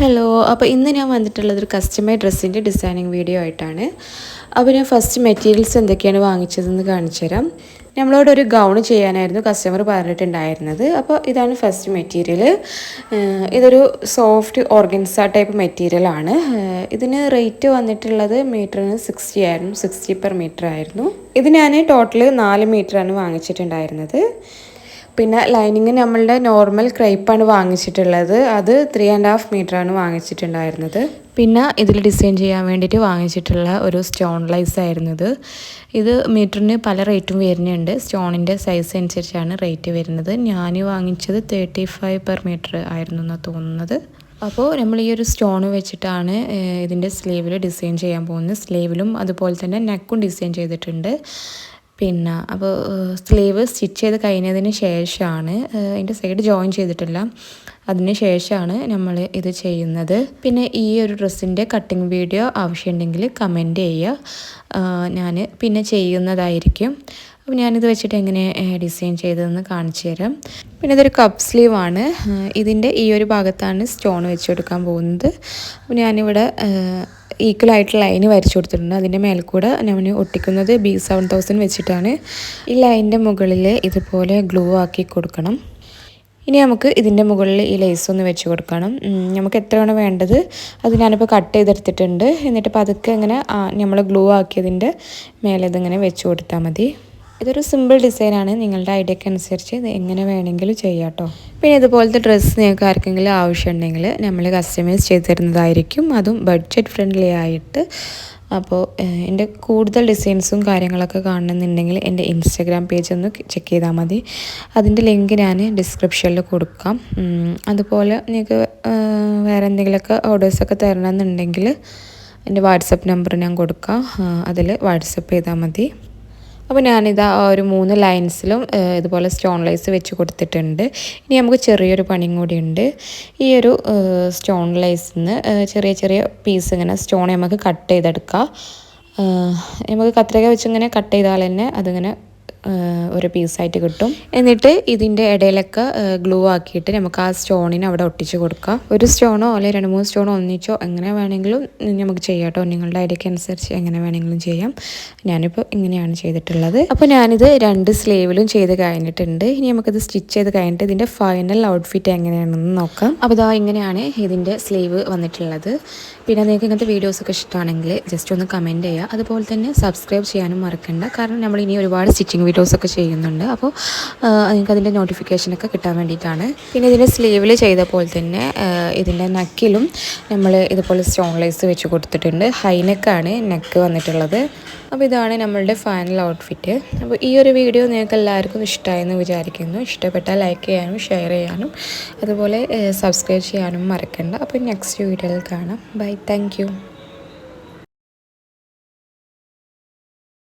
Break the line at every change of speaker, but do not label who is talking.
Hello അപ്പോൾ ഇന്ന് ഞാൻ വന്നിട്ടുള്ളത് ഒരു കസ്റ്റമൈഡ് ഡ്രസ്സിന്റെ ഡിസൈനിങ് വീഡിയോ ആയിട്ടാണ്. അപ്പോൾ ഞാൻ ഫസ്റ്റ് മെറ്റീരിയൽസ് എന്തൊക്കെയാണ് വാങ്ങിച്ചതെന്ന് കാണിച്ചു തരാം. നമ്മളോട് ഒരു ഗൗൺ ചെയ്യാനായിരുന്നു കസ്റ്റമർ പറഞ്ഞിട്ടുണ്ടായിരുന്നത്. അപ്പോൾ ഇതാണ് ഫസ്റ്റ് മെറ്റീരിയൽ ഇതൊരു സോഫ്റ്റ് ഓർഗൻസ ടൈപ്പ് മെറ്റീരിയലാണ് ഇതിന് റേറ്റ് വന്നിട്ടുള്ളത് മീറ്ററിന് സിക്സ്റ്റി ആയിരുന്നു സിക്സ്റ്റി പെർ മീറ്റർ ആയിരുന്നു. ഇത് ഞാൻ ടോട്ടൽ നാല് മീറ്ററാണ് വാങ്ങിച്ചിട്ടുണ്ടായിരുന്നത്. പിന്നെ ലൈനിങ് നമ്മളുടെ നോർമൽ ക്രൈപ്പാണ് വാങ്ങിച്ചിട്ടുള്ളത്. അത് ത്രീ ആൻഡ് ഹാഫ് മീറ്ററാണ് വാങ്ങിച്ചിട്ടുണ്ടായിരുന്നത്. പിന്നെ ഇതിൽ ഡിസൈൻ ചെയ്യാൻ വേണ്ടിയിട്ട് വാങ്ങിച്ചിട്ടുള്ള ഒരു സ്റ്റോൺ ലൈസ് ആയിരുന്നു ഇത് ഇത് മീറ്ററിന് പല റേറ്റും വരുന്നുണ്ട്. സ്റ്റോണിന്റെ സൈസ് അനുസരിച്ചാണ് റേറ്റ് വരുന്നത്. ഞാൻ വാങ്ങിച്ചത് തേർട്ടി ഫൈവ് പെർ മീറ്റർ ആയിരുന്നു എന്നാണ് തോന്നുന്നത്. അപ്പോൾ നമ്മൾ ഈ ഒരു സ്റ്റോൺ വെച്ചിട്ടാണ് ഇതിന്റെ സ്ലീവിൽ ഡിസൈൻ ചെയ്യാൻ പോകുന്നത്. സ്ലീവിലും അതുപോലെ തന്നെ നെക്കും ഡിസൈൻ ചെയ്തിട്ടുണ്ട്. പിന്നെ അപ്പോൾ സ്ലീവ് സ്റ്റിച്ച് ചെയ്ത് കഴിഞ്ഞതിന് ശേഷമാണ് അതിന്റെ സൈഡ് ജോയിൻ ചെയ്തിട്ടില്ല. അതിന് ശേഷമാണ് നമ്മൾ ഇത് ചെയ്യുന്നത്. പിന്നെ ഈ ഒരു ഡ്രസ്സിന്റെ കട്ടിങ് വീഡിയോ ആവശ്യമുണ്ടെങ്കിൽ കമന്റ് ചെയ്യുക. ഞാൻ പിന്നെ ചെയ്യുന്നതായിരിക്കും. അപ്പോൾ ഞാനിത് വെച്ചിട്ട് എങ്ങനെ ഡിസൈൻ ചെയ്തതെന്ന് കാണിച്ചു തരാം. പിന്നെ ഇതൊരു കപ്പ് സ്ലീവാണ് ഇതിന്റെ ഈ ഒരു ഭാഗത്താണ് സ്റ്റോൺ വെച്ച് കൊടുക്കാൻ പോകുന്നത്. അപ്പോൾ ഞാനിവിടെ ഈക്വൽ ആയിട്ട് ലൈന് വരച്ചു കൊടുത്തിട്ടുണ്ട്. അതിന്റെ മേൽക്കൂടെ കൂടെ ഞാൻ ഒട്ടിക്കുന്നത് ബി സെവൻ തൗസൻഡ് വെച്ചിട്ടാണ്. ഈ ലൈനിന്റെ മുകളിൽ ഇതുപോലെ ഗ്ലൂ ആക്കി കൊടുക്കണം. ഇനി നമുക്ക് ഇതിന്റെ മുകളിൽ ഈ ലേസ് ഒന്ന് വെച്ച് കൊടുക്കണം. നമുക്ക് എത്രയാണ് വേണ്ടത്? അത് ഞാനിപ്പോൾ കട്ട് ചെയ്തെടുത്തിട്ടുണ്ട്. എന്നിട്ട് പതുക്കെ ഇങ്ങനെ നമ്മൾ ഗ്ലൂ ആക്കിയതിന്റെ മേലെ ഇതിങ്ങനെ വെച്ച് കൊടുത്താൽ മതി. ഇതൊരു സിമ്പിൾ ഡിസൈനാണ് നിങ്ങളുടെ ഐഡിയക്ക് അനുസരിച്ച് ഇത് എങ്ങനെ വേണമെങ്കിലും ചെയ്യാം കേട്ടോ പിന്നെ ഇതുപോലത്തെ ഡ്രസ്സ് നിങ്ങൾക്ക് ആർക്കെങ്കിലും ആവശ്യമുണ്ടെങ്കിൽ നമ്മൾ കസ്റ്റമൈസ് ചെയ്ത് തരുന്നതായിരിക്കും അതും ബഡ്ജറ്റ് ഫ്രണ്ട്ലി ആയിട്ട്. അപ്പോൾ എന്റെ കൂടുതൽ ഡിസൈൻസും കാര്യങ്ങളൊക്കെ കാണണമെന്നുണ്ടെങ്കിൽ എന്റെ ഇൻസ്റ്റാഗ്രാം പേജ് ഒന്ന് ചെക്ക് ചെയ്താൽ മതി. അതിന്റെ ലിങ്ക് ഞാൻ ഡിസ്ക്രിപ്ഷനിൽ കൊടുക്കാം. അതുപോലെ നിങ്ങൾക്ക് വേറെ എന്തെങ്കിലുമൊക്കെ ഓർഡേഴ്സൊക്കെ തരണമെന്നുണ്ടെങ്കിൽ എന്റെ വാട്സപ്പ് നമ്പർ ഞാൻ കൊടുക്കാം. അതിൽ വാട്സപ്പ് ചെയ്താൽ മതി. അപ്പോൾ ഞാനിതാ ഒരു മൂന്ന് ലൈൻസിലും ഇതുപോലെ സ്റ്റോൺ ലൈസ് വെച്ച് കൊടുത്തിട്ടുണ്ട്. ഇനി നമുക്ക് ചെറിയൊരു പണിയും കൂടി ഉണ്ട്. ഈ ഒരു സ്റ്റോൺ ലൈസിൽ നിന്ന് ചെറിയ ചെറിയ പീസ് ഇങ്ങനെ സ്റ്റോൺ നമുക്ക് കട്ട് ചെയ്തെടുക്കാം. നമുക്ക് കത്രിക വെച്ചിങ്ങനെ കട്ട് ചെയ്താൽ തന്നെ അതിങ്ങനെ ഒരു പീസായിട്ട് കിട്ടും. എന്നിട്ട് ഇതിന്റെ ഇടയിലൊക്കെ ഗ്ലൂ ആക്കിയിട്ട് നമുക്ക് ആ സ്റ്റോണിന് അവിടെ ഒട്ടിച്ച് കൊടുക്കാം. ഒരു സ്റ്റോണോ അല്ലെങ്കിൽ രണ്ട് മൂന്ന് സ്റ്റോണോ ഒന്നിച്ചോ എങ്ങനെ വേണമെങ്കിലും നമുക്ക് ചെയ്യാം കേട്ടോ നിങ്ങളുടെ ഐഡിയക്ക് അനുസരിച്ച് എങ്ങനെ വേണമെങ്കിലും ചെയ്യാം. ഞാനിപ്പോൾ ഇങ്ങനെയാണ് ചെയ്തിട്ടുള്ളത്. അപ്പോൾ ഞാനിത് രണ്ട് സ്ലീവിലും ചെയ്ത് കഴിഞ്ഞിട്ടുണ്ട്. ഇനി നമുക്കിത് സ്റ്റിച്ച് ചെയ്ത് കഴിഞ്ഞിട്ട് ഇതിന്റെ ഫൈനൽ ഔട്ട്ഫിറ്റ് എങ്ങനെയാണെന്ന് നോക്കാം. അപ്പോൾ ഇതാ ഇങ്ങനെയാണ് ഇതിന്റെ സ്ലീവ് വന്നിട്ടുള്ളത്. പിന്നെ നിങ്ങൾക്ക് ഇങ്ങനത്തെ വീഡിയോസൊക്കെ ഇഷ്ടമാണെങ്കിൽ ജസ്റ്റ് ഒന്ന് കമന്റ് ചെയ്യുക. അതുപോലെ തന്നെ സബ്സ്ക്രൈബ് ചെയ്യാനും മറക്കണ്ട. കാരണം നമ്മൾ ഇനി ഒരുപാട് സ്റ്റിച്ചിങ് വീഡിയോസൊക്കെ ചെയ്യുന്നുണ്ട്. അപ്പോൾ നിങ്ങൾക്ക് അതിന്റെ നോട്ടിഫിക്കേഷനൊക്കെ കിട്ടാൻ വേണ്ടിയിട്ടാണ്. പിന്നെ ഇതിന്റെ സ്ലീവിൽ ചെയ്ത പോലെ തന്നെ ഇതിന്റെ നെക്കിലും നമ്മൾ ഇതുപോലെ സ്റ്റോൺ ലൈസ് വെച്ച് കൊടുത്തിട്ടുണ്ട്. ഹൈനെക്കാണ് നെക്ക് വന്നിട്ടുള്ളത്. അപ്പോൾ ഇതാണ് നമ്മളുടെ ഫൈനൽ ഔട്ട്ഫിറ്റ്. അപ്പോൾ ഈ ഒരു വീഡിയോ നിങ്ങൾക്ക് എല്ലാവർക്കും ഇഷ്ടമായെന്ന് വിചാരിക്കുന്നു. ഇഷ്ടപ്പെട്ടാൽ ലൈക്ക് ചെയ്യാനും ഷെയർ ചെയ്യാനും അതുപോലെ സബ്സ്ക്രൈബ് ചെയ്യാനും മറക്കണ്ട. അപ്പോൾ നെക്സ്റ്റ് വീഡിയോയിൽ കാണാം. ബൈ. താങ്ക്